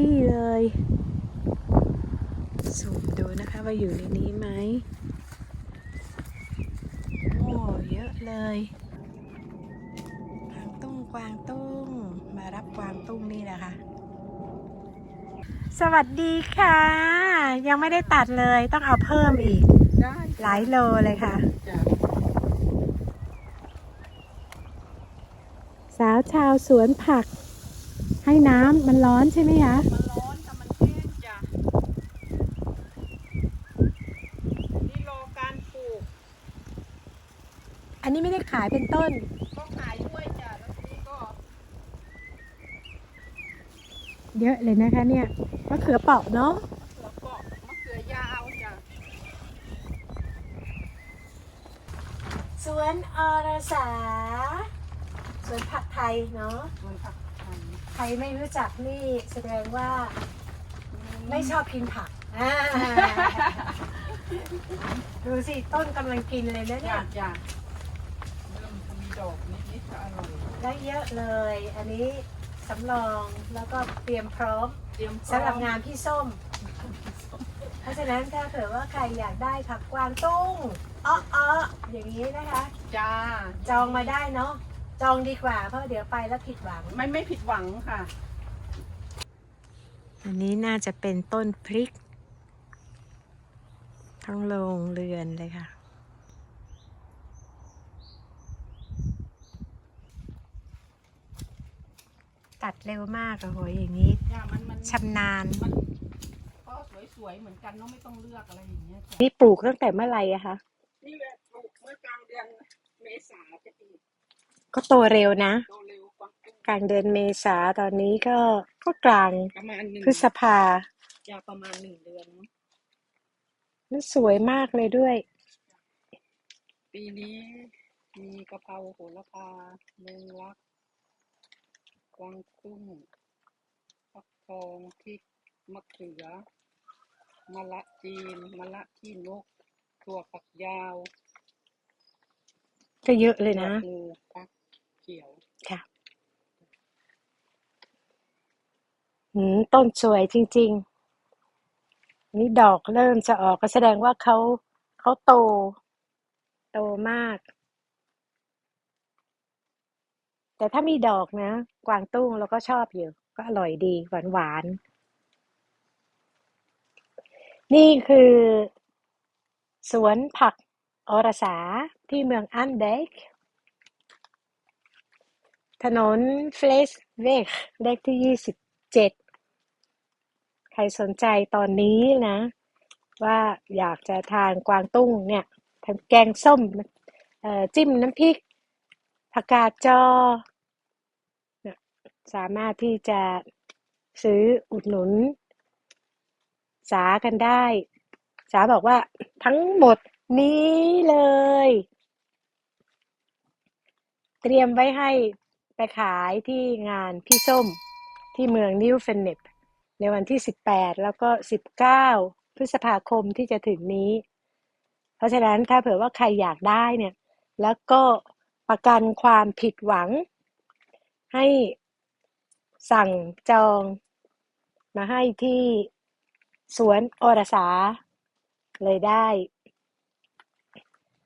ที่เลยสูมดูนะคะว่าอยู่ในนี้ไหมโอ้เยอะเลยกวางตุ้งกวางตุ้ง มารับกวางตุ้งนี่แหละค่ะสวัสดีค่ะ ยังไม่ได้ตัดเลยต้องเอาเพิ่มอีกได้หลายโลเลยค่ะจ้ะสาวชาวสวนผัก ให้น้ำมันร้อนใช่ไหมคะมันร้อนแต่มันแห้งจ้ะนี่รอการปลูกอันนี้ไม่ได้ขายเป็นต้น ก็ขายด้วยจ้ะแล้วทีนี้ก็เยอะเลยนะคะเนี่ยมะเขือเปราะเนาะมะเขือเปราะมะเขือยาวจ้ะสวนอรสา สวนผักไทยเนาะมันผักไทยใครไม่รู้จักนี่แสดงว่าไม่ชอบกินผักอ่าดูสิต้นกำลังกินเลยนะเนี่จ้ะยจ้ะเริ่มมีดอกนิดๆก็อร่อยได้เยอะเลย อันนี้สำรองแล้วก็เตรียมพร้อมเตรียมพร้อมสำหรับงานพี่ส้ม เพราะฉะนั้นถ้าเกิดว่าใครอยากได้ผักกวางตุ้งอ้ออ้ออย่างนี้นะคะ จ้าจองมาได้เนาะ จองดีกว่า เพราะเดี๋ยวไปแล้วผิดหวัง ไม่ไม่ผิดหวังค่ะ อันนี้น่าจะเป็นต้นพริก ทั้งโรงเรือนเลยค่ะ ตัดเร็วมากอะโหยอย่างนี้จ้ามันมันชำนาญ มันก็สวยๆเหมือนกันเนาะไม่ต้องเลือกอะไรอย่างเงี้ยจ้ะนี่ปลูกตั้งแต่เมื่อไหร่อะคะนี่แหละปลูกเมื่อกลางเดือนเมษาจะปี ก็โตเร็วนะโตเร็วกว่ากลางเดือนเมษาตอนนี้ก็ก็กลางประมาณหนึ่งพฤษภาจะประมาณหนึ่งเดือนเนาะแล้วสวยมากเลยด้วย ปีนี้มีกะเพราโหระพาเมืองลักกวางตุ้งฟักทองพริกมะเขือมะละจีนมะละขี้นกถั่วฝักยาวก็เยอะเลยนะถั่วงูฟัก เขียวค่ะหืมต้นสวยจริง ๆ นี่ดอกเริ่มจะออกก็แสดงว่าเขาเขาโต โตมาก แต่ถ้ามีดอกนะ กวางตุ้งเราก็ชอบอยู่ ก็อร่อยดีหวานหวานๆนี่คือ สวนผักอรสาที่เมืองอันเดก ถนนเฟลสเวกเลขที่ยี่สิบเจ็ดใครสนใจตอนนี้นะ ว่าอยากจะทานกวางตุ้งเนี่ยทำแกงส้มจิ้มน้ำพริกผักกาดจอ สามารถที่จะซื้ออุดหนุน สากันได้ สาบอกว่าทั้งหมดนี้เลย เตรียมไว้ให้ ไปขายที่งานพี่ส้มที่เมืองนิวเฟนเนปในวันที่ 18 แล้วก็ 19 พฤษภาคมที่จะถึงนี้ เพราะฉะนั้นถ้าเผื่อว่าใครอยากได้เนี่ย แล้วก็ประกันความผิดหวัง ให้สั่งจองมาให้ที่สวนอรสาเลยได้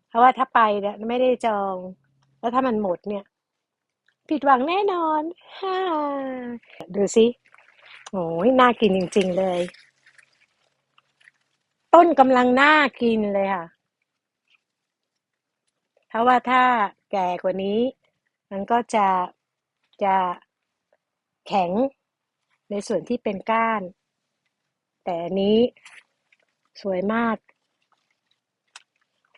เพราะว่าถ้าไปเนี่ยไม่ได้จอง แล้วถ้ามันหมดเนี่ย ผิดหวังแน่นอน ฮ่า ดูสิโอ้ยน่ากินจริง ๆ เลย ต้นกำลังน่ากินเลยค่ะ เพราะว่าถ้าแก่กว่านี้ มันก็จะจะแข็งในส่วนที่เป็นก้าน แต่อันนี้สวยมาก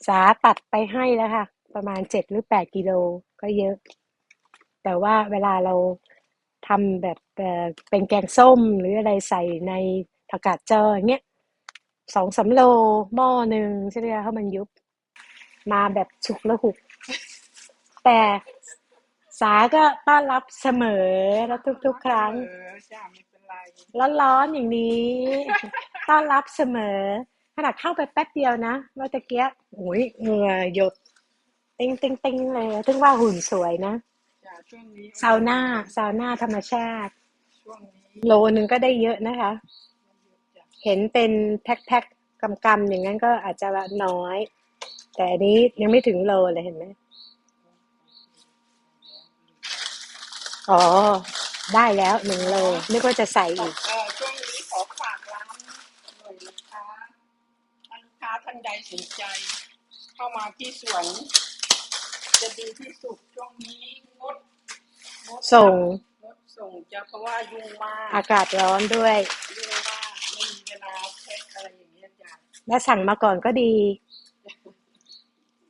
สาตัดไปให้แล้วค่ะ ประมาณเจ็ดหรือแปดกิโลก็เยอะ แต่ว่าเวลาเราทำแบบเป็นแกงส้มหรืออะไรใส่ในผักกาดจออย่างเงี้ยสองสาโลหม้อหนึ่งใช่ไหมคะมันยุบมาแบบฉุกละหุก แต่สาก็ต้อนรับเสมอและทุก ๆ ครั้งร้อนๆอย่างนี้ต้อนรับเสมอขนาดเข้าไปแป๊บเดียวนะเมื่อตะเกียโอ้ยเหงื่อหยด ติ้งติ้งติ้งเลยถึงว่าหุ่นสวยนะ ช่วงนี้ซาวน่าซาวน่าธรรมชาติชช่วงนี้โลนึงก็ได้เยอะนะคะจ้ะเห็นเป็นแพ็คๆกำๆอย่างนั้นก็อาจจะน้อย แต่อันนี้ยังไม่ถึงโลเลยเห็นไหมอ๋อ ได้แล้วหนึ่งโลนึกว่าจะใส่ขออีกเอ่อช่วงนี้ขอฝากร้านหน่อยนะคะถ้าลูกค้าท่านใดสนใจ เข้ามาที่สวน จะดีที่สุดช่วงนี้งดงด ส่งงดส่งจะเพราะว่ายุ่งมากอากาศร้อนด้วย ยุ่งมากไม่มีเวลาแพ็คอะไรอย่างเงี้ยจ้ะและสั่งมาก่อนก็ดี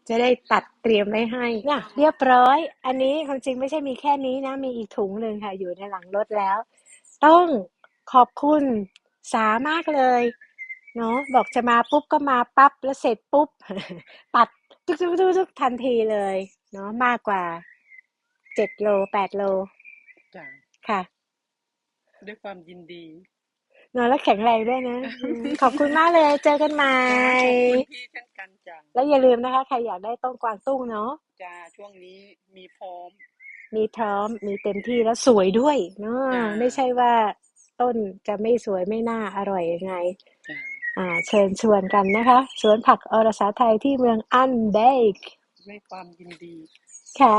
จะได้ตัดเตรียมไว้ให้เนี่ยเรียบร้อย อันนี้ความจริงไม่ใช่มีแค่นี้นะ มีอีกถุงหนึ่งค่ะ อยู่ในหลังรถแล้ว ต้องขอบคุณสามากเลย เนาะบอกจะมาปุ๊บก็มาปั๊บแล้วเสร็จปุ๊บ ตัดทุกทุกทุกทุกทันทีเลย เนาะมากกว่า เจ็ดโลแปดโลจ้ะค่ะ ด้วยความยินดีเนอะแล้วแข็งแรงด้วยนะอืมขอบคุณมากเลย เจอกันใหม่จ้าขอบคุณพี่เช่นกันจ้ะแล้วอย่าลืมนะคะ ใครอยากได้ต้นกวางตุ้งเนาะจ้าช่วงนี้มีพร้อม มีพร้อม มีเต็มที่แล้วสวยด้วยเนาะจ้าไม่ใช่ว่าต้นจะไม่สวยไม่น่าอร่อยยังไงจ้าอ่า เชิญชวนกันนะคะ สวนผักอรสาไทยที่เมืองอันเดกด้วยความยินดี ค่ะ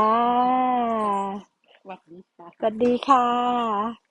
สวัสดีค่ะ สวัสดีค่ะ